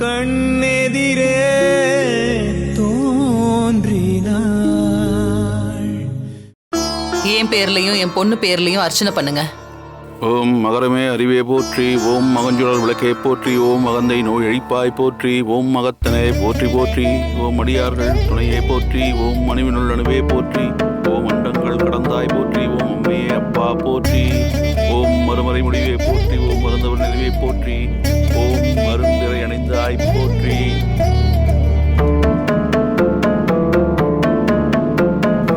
கண்ணெதிரே தோன்றினாள். என் பேர்லயும் என் பொண்ணு பேர்லயும் அர்ச்சனை பண்ணுங்க. ஓம் மகரமே அறிவே போற்றி ஓம் மகஞ்சுழல் விளக்கே போற்றி ஓம் மகந்தை நோய் எழிப்பாய் போற்றி ஓம் மகத்தனை போற்றி போற்றி ஓம் அடியார்கள் துணையே போற்றி ஓம் மணிவினுள்ளணுவே போற்றி ஓம் அண்டங்கள் கடந்தாய் போற்றி ஓம் அம்மையே அப்பா போற்றி ஓம் மறுமறை முடிவே போற்றி ஓம் மருந்தவர் நினைவே போற்றி அணிந்தாய் போற்றி.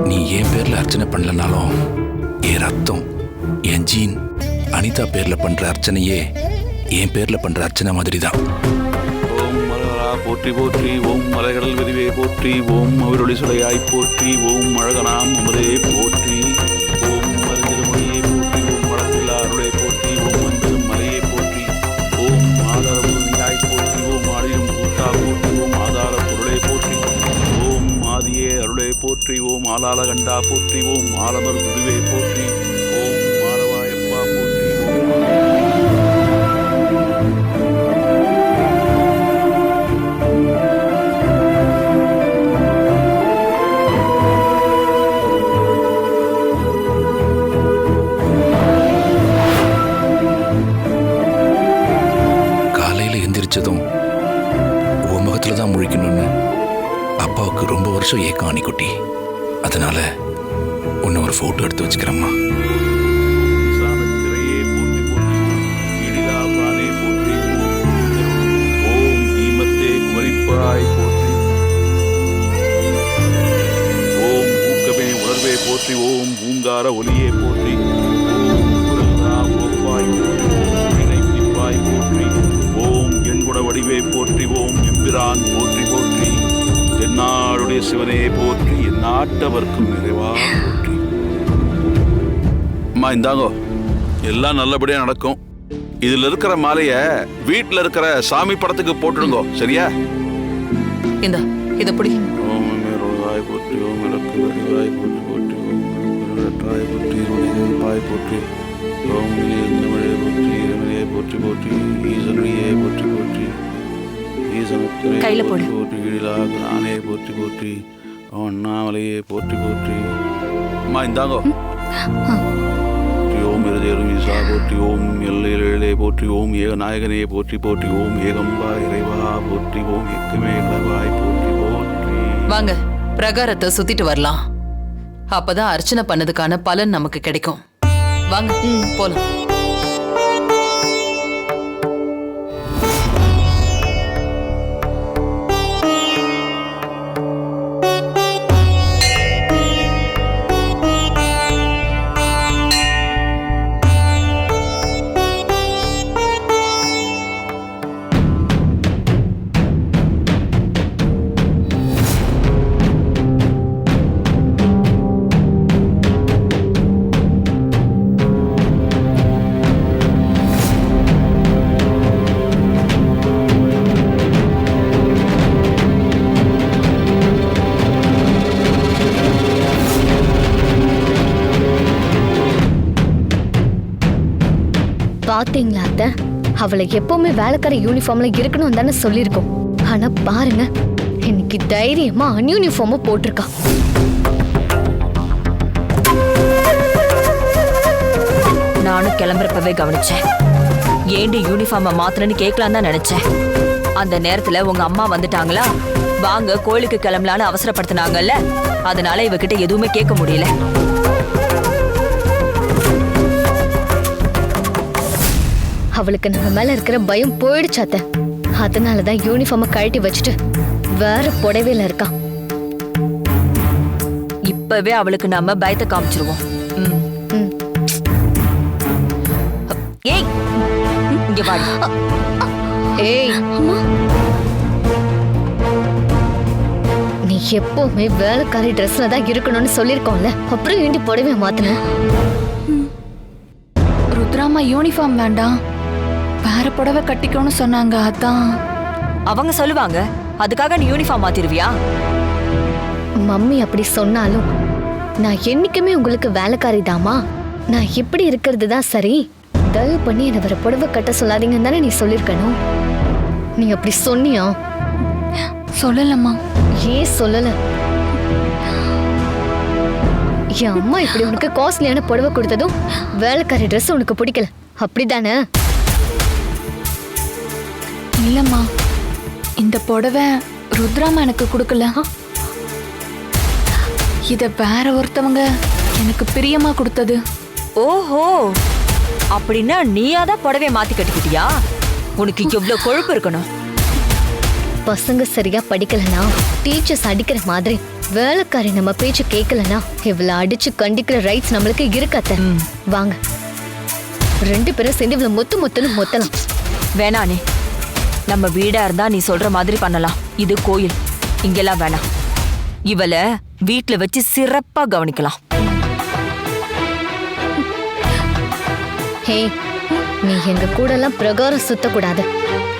நீ என் பேர்ல அர்ச்சனை பண்ணலனாலும் என் ரத்தம் என் ஜீன் அனிதா பேர்ல பண்ற அர்ச்சனையே என் பேர்ல பண்ற அர்ச்சனை மாதிரி தான் ஓம் மலரா போற்றி போற்றி. ஓம் மலைகடல் விரிவே போற்றி. ஓம் அவருடைய சுடையாய் போற்றி. ஓம் அழகனாம் அமுதே போற்றி. போற்றி ஓம் ஆலால கண்டா போற்றி ஓம் ஆலமர் குருவே போற்றி ஓம் மாலவாயப்பா போற்றி ஓம் எந்திரிச்சதும் உன் தான் முழிக்கணும்னு அப்பாவுக்கு ரொம்ப வருஷம் ஏக்கம் அணிக்குட்டி அதனால உன்னை ஒரு போட்டோ எடுத்து வச்சுக்கிறேம்மா. போற்றி போற்றி ஓம் போற்றி. ஓம் ஊக்கமே உணர்வே போற்றி ஓம் பூங்கார ஒலியே போற்றி. போற்றி ஓம் எண்குண வடிவே போற்றி ஓம் எம்பிரான் போற்றி போற்றி. தென்னாடுடைய சிவனே போற்றி. நாட்டவர்க்கும் நிறைவா போற்றி. அம்மா இந்தாங்கோ. எல்லாம் நல்லபடியா நடக்கும். இதுல இருக்கிற மாலைய வீட்ல இருக்கிற சாமி படத்துக்கு போட்டுடுங்கோ. சரியா? இந்த இத புடி. போற்றி போற்றி வெற்றாய் போற்றி போற்றி. இளியந்தமிழே போற்றி போற்றி போற்றி. அண்ணாமலையே போற்றி போற்றி. அம்மா இந்தாங்கோ. ஓம் இருதேரும் ஈசா போற்றி ஓம் எல்லையிலே போற்றி ஓம் ஏக நாயகனே போற்றி போற்றி ஓம் ஏகம்பா இறைவா போற்றி ஓம் எக்குமே இளவாய் போற்றி போற்றி. வாங்க பிரகாரத்தை சுத்திட்டு வரலாம். அப்பதான் அர்ச்சனை பண்ணதுக்கான பலன் நமக்கு கிடைக்கும். வாங்க போலாம். பாத்தீங்களா அத்த? அவளை எப்பவுமே வேலைக்கார யூனிஃபார்ம்ல இருக்கணும் தானே சொல்லியிருக்கோம். ஆனா பாருங்க இன்னைக்கு தைரியமா அன்யூனிஃபார்ம போட்டிருக்கா. நானும் கிளம்புறப்பவே கவனிச்சேன். ஏண்டி யூனிஃபார்மை மாத்தணும்னு கேட்கலாம் தான் நினைச்சேன். அந்த நேரத்துல உங்க அம்மா வந்துட்டாங்களா? வாங்க கோயிலுக்கு கிளம்பலான்னு அவசரப்படுத்தினாங்கல்ல. அதனால இவகிட்ட எதுவுமே கேட்க முடியல. அவளுக்கு நம்ம மேல இருக்கிற பயம் போயிடுச்சு அத்த. அதனாலதான் யூனிஃபார்மை கழட்டி வச்சுட்டு வேற புடவையில இருக்கா இப்பவே அவளுக்கு நாம பயத்தை காமிச்சிருவோம். ஏய் இங்க வாடி ஏய். நீ எப்பவுமே வேலைக்காரி ட்ரெஸ்ல தான் இருக்கணும்னு சொல்லிருக்கோம்ல அப்புறம் ஏண்டி புடவைய மாத்தின? ருத்ராமா யூனிஃபார்ம் வேண்டாம். வேற புடவை கட்டிக்கணும்னு சொன்னாங்க அதான். அவங்க சொல்லுவாங்க அதுக்காக நீ யூனிஃபார்ம் மாத்திருவியா மம்மி அப்படி சொன்னாலும் நான் என்னைக்குமே உங்களுக்கு வேலைக்காரி தாமா நான் இப்படி இருக்கிறது தான் சரி. தயவு பண்ணி என்னை வேற புடவை கட்ட சொல்லாதீங்கன்னு தானே நீ சொல்லியிருக்கணும். நீ அப்படி சொன்னியா? சொல்லலம்மா. ஏன் சொல்லல? என் அம்மா இப்படி உனக்கு காஸ்ட்லியான புடவை கொடுத்ததும் வேலைக்காரி ட்ரெஸ் உனக்கு பிடிக்கல. அப்படிதானே இல்லம்மா. இந்த புடவை ருத்ராமா எனக்கு கொடுக்கல. இத வேற ஒருத்தவங்க எனக்கு பிரியமா கொடுத்தது. ஓஹோ. அப்படின்னா நீயா தான் புடவைய மாத்தி கட்டிக்கிட்டியா? உனக்கு எவ்வளவு கொழுப்பு இருக்கணும்? பசங்க சரியா படிக்கலனா டீச்சர்ஸ் அடிக்கிற மாதிரி வேலைக்காரி நம்ம பேச்சு கேட்கலனா இவ்வளவு அடிச்சு கண்டிக்கிற ரைட்ஸ் நம்மளுக்கு இருக்காத்த வாங்க. ரெண்டு பேரும் சேர்ந்து இவ்வளவு மொத்து மொத்துன்னு மொத்தலாம். வேணானே. நம்ம வீடா இருந்தா நீ சொல்ற மாதிரி பண்ணலாம். இது கோயில். இங்கெல்லாம் வேணாம். இவளை வீட்ல வச்சு சிறப்பா கவனிக்கலாம். ஹே நீ எங்க கூட எல்லாம் பிரகாரம் சுத்தக்கூடாது.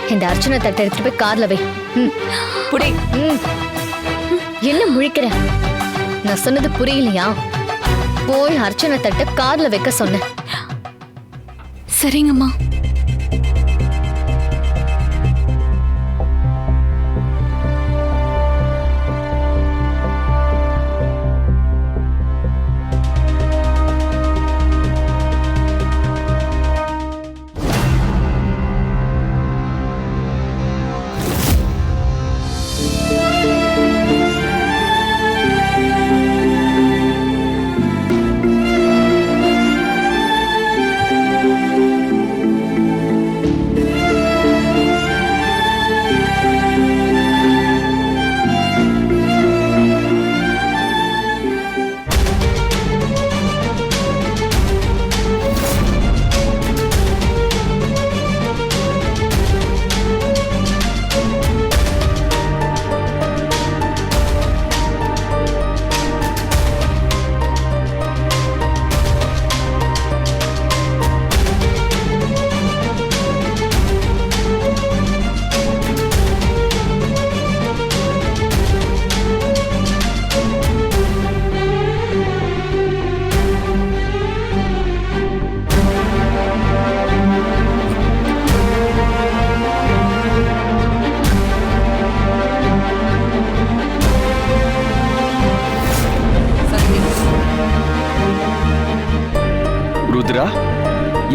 இந்த அர்ச்சனை தட்டை எடுத்துட்டு போய் கார்ல வை. புடி. என்ன முழிக்கிற? நான் சொன்னது புரியலையா? போய் அர்ச்சனை தட்டை கார்ல வைக்க சொன்னேன். சரிங்கம்மா.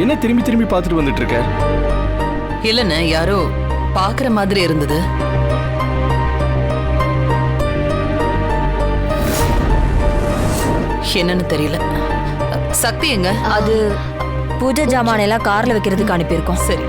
என்ன திரும்பி திரும்பி பார்த்துட்டு வந்துட்டு இருக்க இல்லைன்னு யாரோ பாக்குற மாதிரி இருந்தது. என்னன்னு தெரியல. சக்தி எங்க? அது பூஜை ஜாமான் எல்லாம் கார்ல வைக்கிறதுக்கு அனுப்பியிருக்கோம். சரி.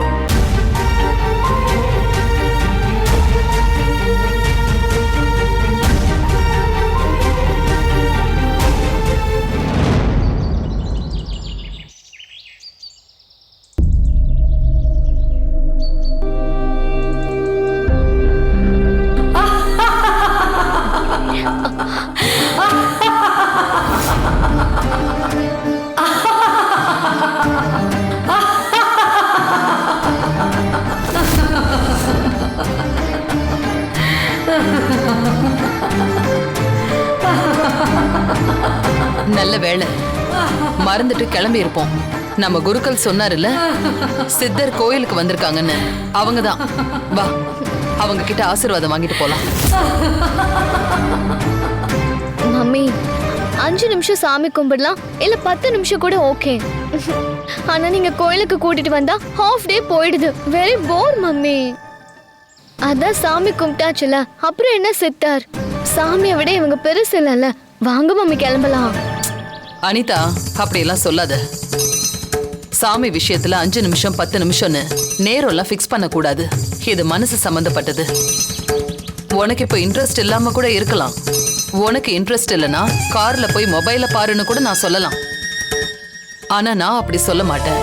நம்ம குருக்கள் சொன்னாருல்ல? சித்தர் கோயிலுக்கு வந்திருக்காங்கன்னு. அவங்க தான் வா அவங்க கிட்ட ஆசீர்வாதம் வாங்கிட்டு போலாம். மம்மி அஞ்சு நிமிஷம் சாமி கும்பிடலாம். இல்ல பத்து நிமிஷம் கூட ஓகே. ஆனா நீங்க கோயிலுக்கு கூட்டிட்டு வந்தா ஹாஃப் டே போயிடுது. Very bore mummy. அதான் சாமி கும்பிட்டாச்சுல. அப்புறம் என்ன சித்தார்? சாமியை விட இவங்க பெருசு இல்லைல்ல. வாங்க மம்மி கிளம்பலாம். அனிதா அப்படியெல்லாம் சொல்லாத. சாமி விஷயத்துல அஞ்சு நிமிஷம் பத்து நிமிஷம்னு நேரம்லாம் ஃபிக்ஸ் பண்ணக்கூடாது. இது மனசு சம்பந்தப்பட்டது. உனக்கு இப்போ இன்ட்ரெஸ்ட் இல்லாம கூட இருக்கலாம். உனக்கு இன்ட்ரெஸ்ட் இல்லைன்னா கார்ல போய் மொபைல பாருன்னு கூட நான் சொல்லலாம். ஆனா நான் அப்படி சொல்ல மாட்டேன்.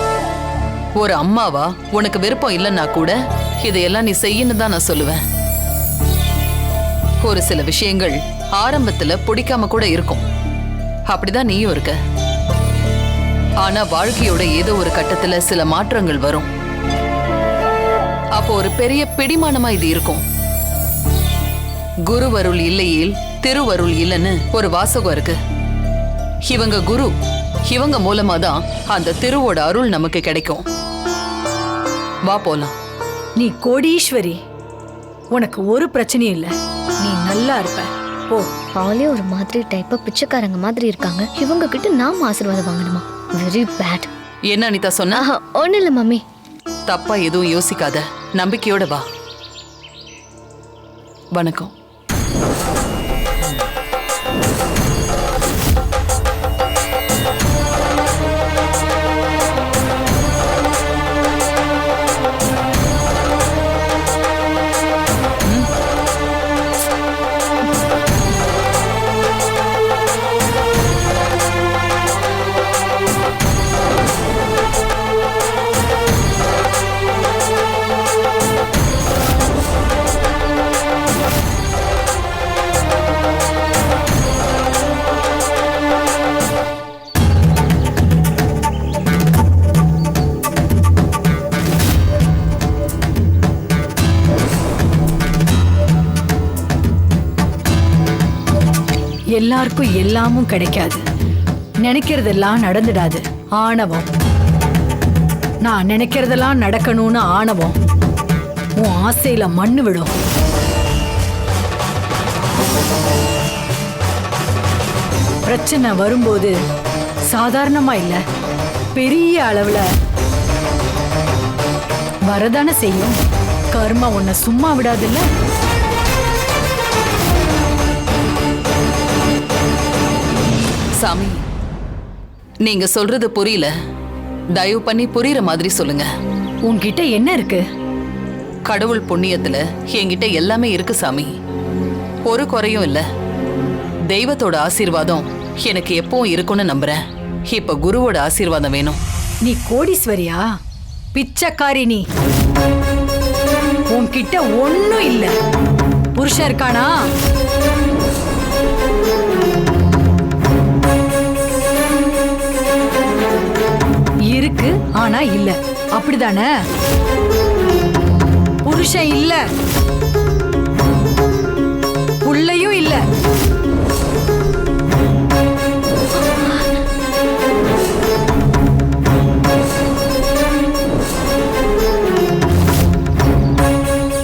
ஒரு அம்மாவா உனக்கு விருப்பம் இல்லைன்னா கூட இதையெல்லாம் நீ செய்யன்னு தான் நான் சொல்லுவேன். ஒரு சில விஷயங்கள் ஆரம்பத்துல பிடிக்காம கூட இருக்கும். அப்படிதான் நீயும் இருக்க. ஆனா வாழ்க்கையோட ஏதோ ஒரு கட்டத்துல சில மாற்றங்கள் வரும். அப்போ ஒரு பெரிய பிடிமானமா இது இருக்கும். குருவருள் இல்லையேல் திருவருள் இல்லைன்னு ஒரு வாசகம் இருக்கு. இவங்க குரு இவங்க மூலமா தான் அந்த திருவோட அருள் நமக்கு கிடைக்கும். வா போலாம். நீ கோடீஸ்வரி உனக்கு ஒரு பிரச்சனையும் இல்ல. நீ நல்லா இருப்ப. போ. ஆளே ஒரு மாதிரி டைப்பா பிச்சைக்காரங்க மாதிரி இருக்காங்க. இவங்க கிட்ட நாம ஆசீர்வாதம் வாங்கணுமா? Very bad. என்ன அனிதா சொன்னா? ஒண்ணு இல்ல மம்மி. தப்பா எதுவும் யோசிக்காத. நம்பிக்கையோட வா. வணக்கம். எல்லாருக்கும் எல்லாமும் கிடைக்காது. நினைக்கிறதெல்லாம் நடந்துடாது. ஆணவம். நான் நினைக்கிறதெல்லாம் நடக்கணும்னு ஆணவம். உன் ஆசையில மண்ணு விடும் பிரச்சனை வரும்போது சாதாரணமா இல்ல. பெரிய அளவுல வரதான செய்யும். கர்மா உன்னை சும்மா விடாதுல்ல? சாமி நீங்க சொல்றது புரியல. தயவு பண்ணி புரியுற மாதிரி சொல்லுங்க. உன்கிட்ட என்ன இருக்கு? கடவுள் புண்ணியத்துல என்கிட்ட எல்லாமே இருக்கு சாமி. ஒரு குறையும் இல்ல. தெய்வத்தோட ஆசீர்வாதம் எனக்கு எப்பவும் இருக்கும்னு நம்புறேன். இப்ப குருவோட ஆசீர்வாதம் வேணும். நீ கோடீஸ்வரியா? பிச்சைக்காரி நீ. உன்கிட்ட ஒண்ணும் இல்ல. புருஷன் இருக்கானா? இருக்கு ஆனா இல்ல. அப்படிதானே? புருஷன் இல்ல. புள்ளையும் இல்ல.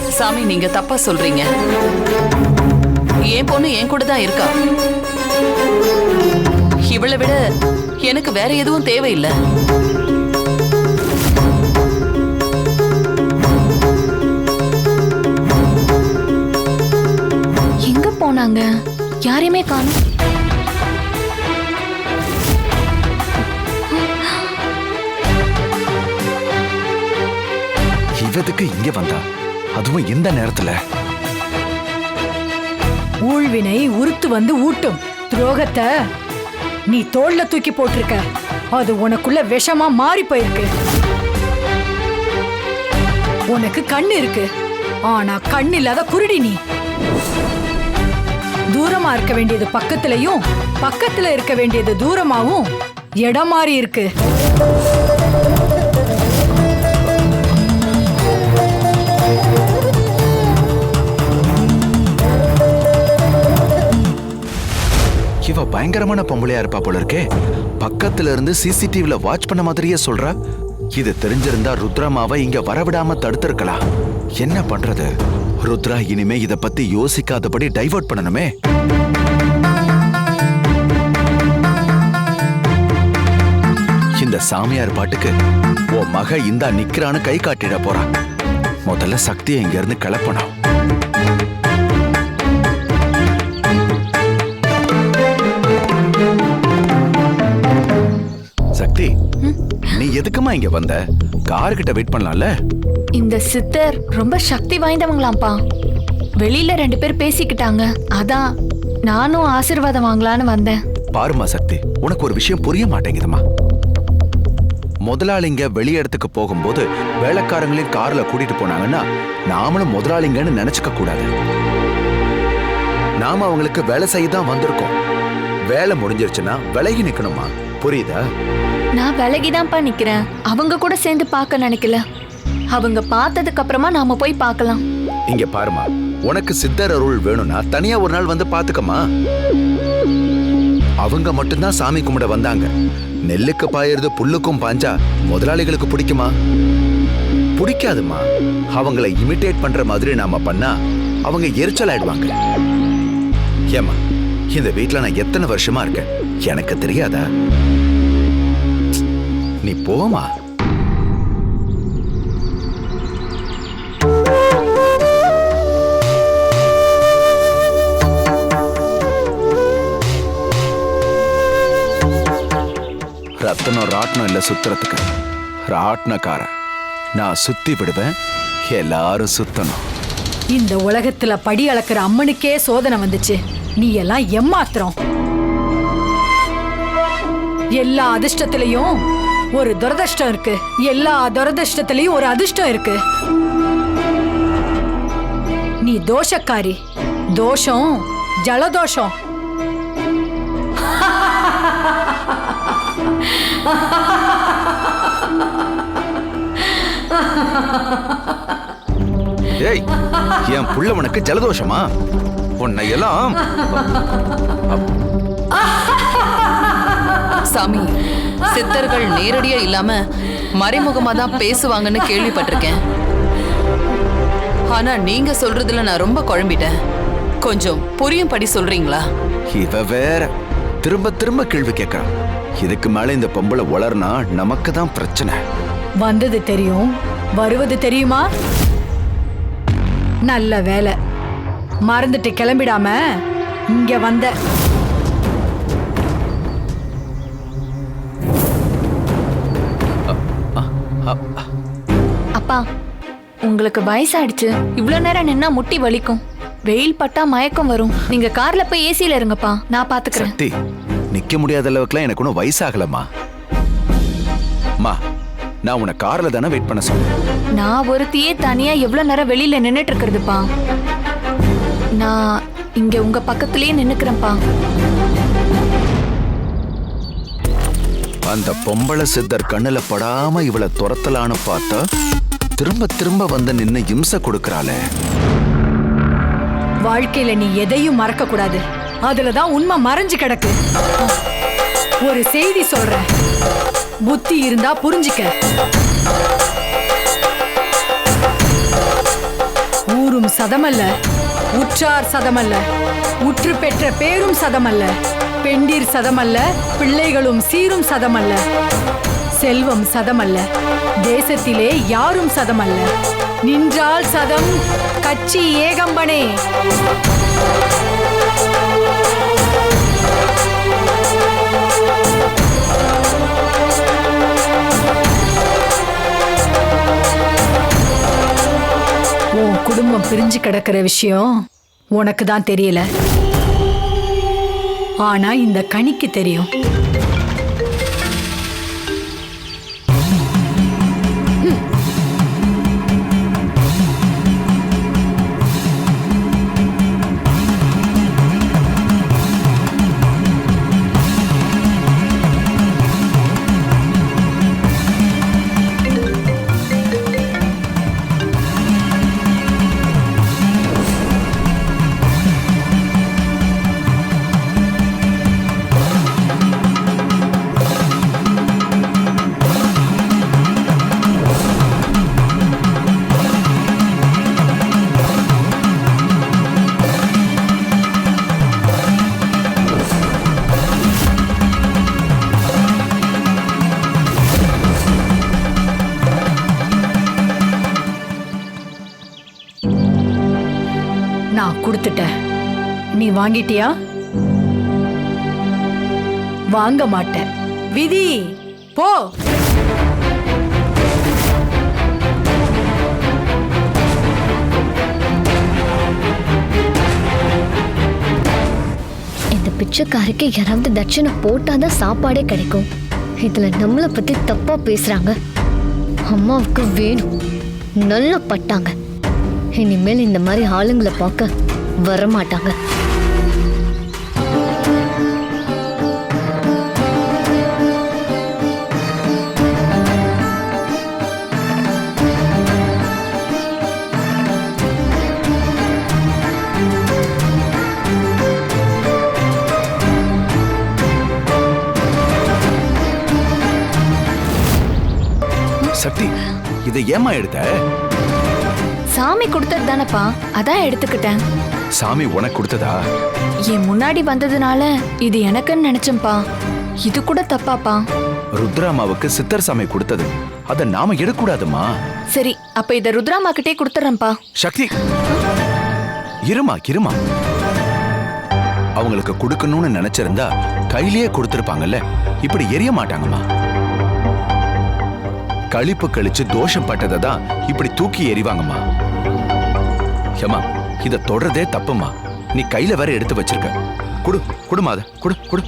சாமி நீங்க தப்பா சொல்றீங்க. என் பொண்ணு என் கூட தான் இருக்கா? இவளை விட எனக்கு வேற எதுவும் தேவையில்லை. போனாங்க. யாரையுமே காணும் இவதுக்கு இங்க வந்தா. அதுவும் இந்த நேரத்துல. ஊழ்வினை உருத்து வந்து ஊட்டும். துரோகத்தை நீ தோல்ல தூக்கி போட்டிருக்க. அது உனக்குள்ள விஷமா மாறி போயிருக்கு. உனக்கு கண்ணு இருக்கு. ஆனா கண் இல்லாத குருடி நீ. தூரமா இருக்க வேண்டியது பக்கத்துலயும் பக்கத்துல இருக்க வேண்டியது தூரமாவும் இடம் மாறி இருக்கு. இவ பயங்கரமான பொம்பளையா இருப்பா போல இருக்கே. பக்கத்துல இருந்து சிசிடிவில வாட்ச் பண்ண மாதிரியே சொல்றா. இது தெரிஞ்சிருந்தா ருத்ரமாவை இங்க வரவிடாம தடுத்திருக்கலாம். என்ன பண்றது? ருத்ரா இனிமே இத பத்தி யோசிக்காதபடி டைவர்ட் பண்ணணுமே. இந்த சாமியார் பாட்டுக்கு உன் மக இந்தா நிக்கிறான்னு கை காட்டிட போறான் முதல்ல சக்தியை இங்க இருந்து கிளப்பணும் எதுக்குமா இங்க வந்த? கார் கிட்ட வெயிட் பண்ணலாம்ல? இந்த சித்தர் ரொம்ப சக்தி வாய்ந்தவங்களாம்ப்பா. வெளியில ரெண்டு பேர் பேசிக்கிட்டாங்க. அதான் நானும் ஆசீர்வாதம் வாங்கலான்னு வந்தேன். பாருமா சக்தி உனக்கு ஒரு விஷயம் புரிய மாட்டேங்குதுமா முதலாளிங்க வெளி இடத்துக்கு போகும்போது வேலைக்காரங்களையும் கார்ல கூட்டிட்டு போனாங்கன்னா நாமளும் முதலாளிங்கன்னு நினைச்சுக்க கூடாது. நாம அவங்களுக்கு வேலை செய்ய தான் வந்திருக்கோம். வேலை முடிஞ்சிருச்சுன்னா விலகி நிக்கணுமா புரியுதா? நான் விலகிதான்ப்பா நிக்கிறேன். அவங்க கூட சேர்ந்து பார்க்க நினைக்கல. அவங்க பார்த்ததுக்கு அப்புறமா நாம போய் பார்க்கலாம். இங்க பாருமா உனக்கு சித்தர் அருள் வேணும்னா தனியா ஒரு நாள் வந்து பாத்துக்கமா அவங்க மட்டும்தான் சாமி கும்பிட வந்தாங்க. நெல்லுக்கு பாயறது புல்லுக்கும் பாஞ்சா முதலாளிகளுக்கு பிடிக்குமா? பிடிக்காதுமா. அவங்கள இமிட்டேட் பண்ற மாதிரி நாம பண்ணா அவங்க எரிச்சல் ஆயிடுவாங்க ஏமா இந்த வீட்ல நான் எத்தனை வருஷமா இருக்கேன்? எனக்கு தெரியாதா? நீ போமா. ரத்தனம் ராட்டினம் இல்ல சுத்துறதுக்கு. ராட்டினக்காரன். நான் சுத்தி விடுவேன் எல்லாரும் சுத்தணும். இந்த உலகத்துல படி அளக்குற அம்மனுக்கே சோதனை வந்துச்சு. நீ எல்லாம் எம்மாத்திரம் எல்லா அதிர்ஷ்டத்திலையும் ஒரு துரதிர்ஷ்டம் இருக்கு. எல்லா துரதிர்ஷ்டத்திலையும் ஒரு அதிர்ஷ்டம் இருக்கு. நீ தோஷக்காரி. தோஷம் ஜலதோஷம். ஏய் என் புள்ளவனுக்கு ஜலதோஷமா? உன்னை எல்லாம் சாமி சித்தர்கள் நேரடியா இல்லாம மறைமுகமா தான் பேசுவாங்கன்னு கேள்விப்பட்டிருக்கேன். ஆனா நீங்க சொல்றதுல நான் ரொம்ப குழம்பிட்டேன். கொஞ்சம் புரியும்படி சொல்றீங்களா? இவ வேற. திரும்ப திரும்ப கேள்வி கேட்கறான் இதுக்கு மேல இந்த பொம்பளை வளர்னா நமக்கு தான் பிரச்சனை. வந்தது தெரியும். வருவது தெரியுமா? நல்ல வேலை. மறந்துட்டு கிளம்பிடாம இங்க வந்த உங்களுக்கு வயசாயிடுச்சு. இவ்வளோ நேரம் நின்னா முட்டி வலிக்கும். வெயில் பட்டா மயக்கம் வரும். நீங்க கார்ல போய் ஏசில இருங்கப்பா. நான் பாத்துக்கிறேன். சக்தி நிக்க முடியாத அளவுக்குலாம் எனக்கு ஒன்றும் வயசாகலம்மா. மா நான் உன்னை கார்ல தானே வெயிட் பண்ண சொன்னேன். நான் ஒருத்தியே தனியா எவ்வளவு நேரம் வெளியில நின்னுட்டு இருக்கிறதுப்பா. நான் இங்க உங்க பக்கத்திலேயே நின்னுக்கிறேன்ப்பா. அந்த பொம்பளை சித்தர் கண்ணுல படாம இவளை துரத்தலான்னு பார்த்தா திரும்ப திரும்ப வந்து நின்னு இம்சை கொடுக்கறாளே. வாழ்க்கையில நீ எதையும் மறக்க கூடாது. அதுலதான் உண்மை மறைஞ்சு கிடக்கு. ஒரு செய்தி சொல்றேன் புத்தி இருந்தா புரிஞ்சுக்க. ஊரும் சதமல்ல. உற்றார் சதமல்ல. உற்று பெற்ற பேரும் சதமல்ல. பெண்டீர் சதமல்ல. பிள்ளைகளும் சீரும் சதமல்ல. செல்வம் சதமல்ல. தேசத்திலே யாரும் சதமல்ல. நின்றால் சதம் கட்சி ஏகம்பனே. உன் குடும்பம் பிரிஞ்சு கிடக்கிற விஷயம் உனக்கு தான் தெரியல. ஆனா இந்த கனிக்கு தெரியும். வாங்கிட்டியா? வாங்க மாட்டேன். விதி போ. இந்த பிச்சைக்காருக்கு யாராவது தட்சணை போட்டாதான் சாப்பாடே கிடைக்கும். இதுல நம்மளை பத்தி தப்பா பேசுறாங்க. அம்மாவுக்கு வேணும். நல்லா பட்டாங்க. இனிமேல் இந்த மாதிரி ஆளுங்களை பார்க்க வரமாட்டாங்க. இதை ஏமா எடுத்த? சாமி கொடுத்தது தானப்பா. அதான் எடுத்துக்கிட்டேன். சாமி உனக்கு கொடுத்ததா? என் முன்னாடி வந்ததுனால இது எனக்குன்னு நினைச்சேன்ப்பா. இது கூட தப்பாப்பா. ருத்ராமாவுக்கு சித்தர் சாமி கொடுத்தது. அதை நாம எடுக்கூடாதுமா சரி அப்ப இத ருத்ராமா கிட்டே கொடுத்துறேன்ப்பா. சக்தி! இருமா இருமா. அவங்களுக்கு கொடுக்கணும்னு நினைச்சிருந்தா கையிலேயே கொடுத்திருப்பாங்கல்ல. இப்படி எரிய மாட்டாங்கம்மா. கழிப்பு கழிச்சு தோஷம் பட்டதை தான் இப்படி தூக்கி எறிவாங்கம்மா ஏமா இத தொடர்றதே தப்புமா நீ கையில வேற எடுத்து வச்சிருக்க. குடு குடுமா அத. குடு குடு.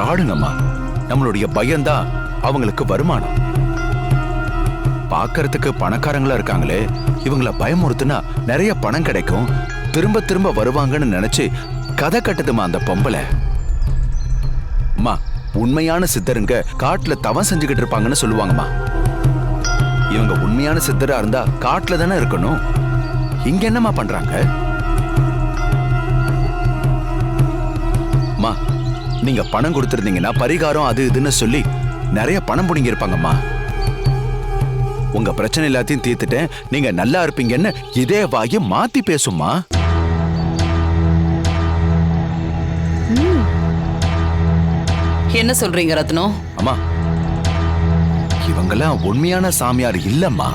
இவங்கெல்லாம் நம்மளுடைய பயம்தான் அவங்களுக்கு வருமானம். பார்க்கறதுக்கு பணக்காரங்களா இருக்காங்களே இவங்கள பயமுறுத்துனா நிறைய பணம் கிடைக்கும். திரும்ப திரும்ப வருவாங்கன்னு நினைச்சு கதை கட்டுதுமா அந்த பொம்பளை. அம்மா உண்மையான சித்தருங்க காட்டுல தவம் செஞ்சுக்கிட்டு இருப்பாங்கன்னு சொல்லுவாங்கம்மா. இவங்க உண்மையான சித்தரா இருந்தா காட்டுல தானே இருக்கணும். இங்க என்னம்மா பண்றாங்க? அம்மா நீங்க பணம் கொடுத்திருந்தீங்கன்னா பரிகாரம் அது இதுன்னு சொல்லி நிறைய பணம் புடிங்கி இருப்பாங்கம்மா உங்க பிரச்சனை எல்லாத்தையும் தீர்த்துட்டேன். நீங்க நல்லா இருப்பீங்கன்னு இதே வாயி மாத்தி பேசும்மா. என்ன சொல்றீங்க ரத்னம் அம்மா இவங்கெல்லாம் உண்மையான சாமியார் இல்லம்மா.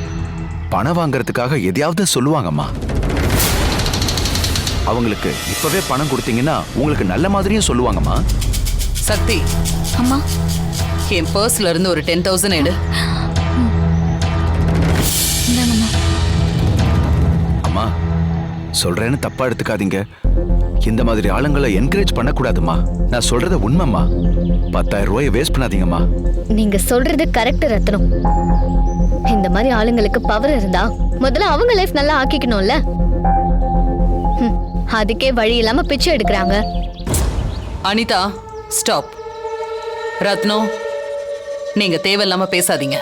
பணம் வாங்குறதுக்காக எதையாவது சொல்லுவாங்கம்மா. அவங்களுக்கு இப்பவே பணம் கொடுத்தீங்கன்னா உங்களுக்கு நல்ல மாதிரியும் சொல்லுவாங்கம்மா. சக்தி. அம்மா. என் பர்ஸ்ல இருந்து ஒரு டென் தௌசண்ட் எடு. அம்மா சொல்றேன்னு தப்பா எடுத்துக்காதீங்க. இந்த மாதிரி ஆளுங்களை என்கரேஜ் பண்ணக்கூடாதும்மா. நான் சொல்றது உண்மைம்மா. பத்தாயிரம் ரூபாயை வேஸ்ட் பண்ணாதீங்கம்மா. நீங்க சொல்றது கரெக்ட் ரத்னம் இந்த மாதிரி ஆளுங்களுக்கு பவர் இருந்தா முதல்ல அவங்க லைஃப் நல்லா ஆக்கிக்கணும்ல. அதுக்கே வழி இல்லாம பிச்சை எடுக்கிறாங்க. அனிதா ஸ்டாப் ரத்னம் நீங்க தேவையில்லாம பேசாதீங்க.